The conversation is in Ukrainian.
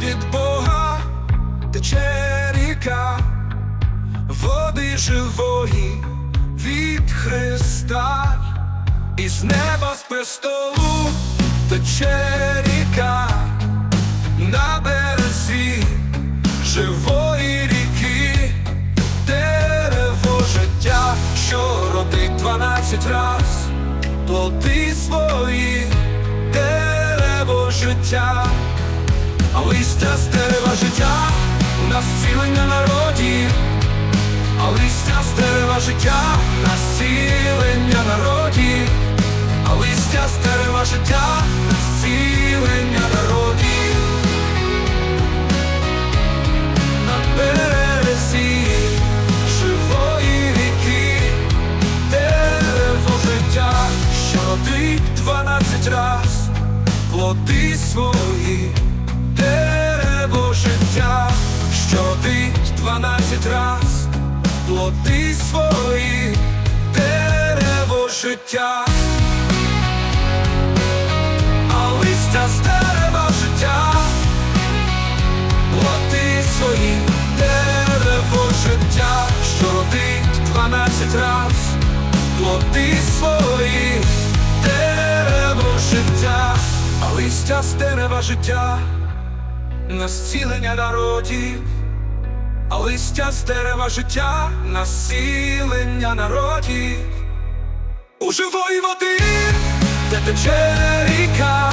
від Бога тече ріка, води живої від Христа, із неба з престолу тече ріка. На березі живої ріки, дерево життя, що родить дванадцять раз, плоди свої, дерево життя, листя з дерева життя, на зцілення народів, а листя з дерева життя, на зцілення народів, а листя з дерева життя, на зцілення народів. На березі живої ріки, дерево життя, що родить дванадцять раз, плоди свої, дванадцять раз, плоди свої, дерево життя. А листя з дерева життя. Плоти свої, дерево життя, що родить дванадцять раз, плоти свої, дерево життя, а листя з дерева життя, на зцілення народів, а листя з дерева життя, насілення народів, у живої води, де тече ріка,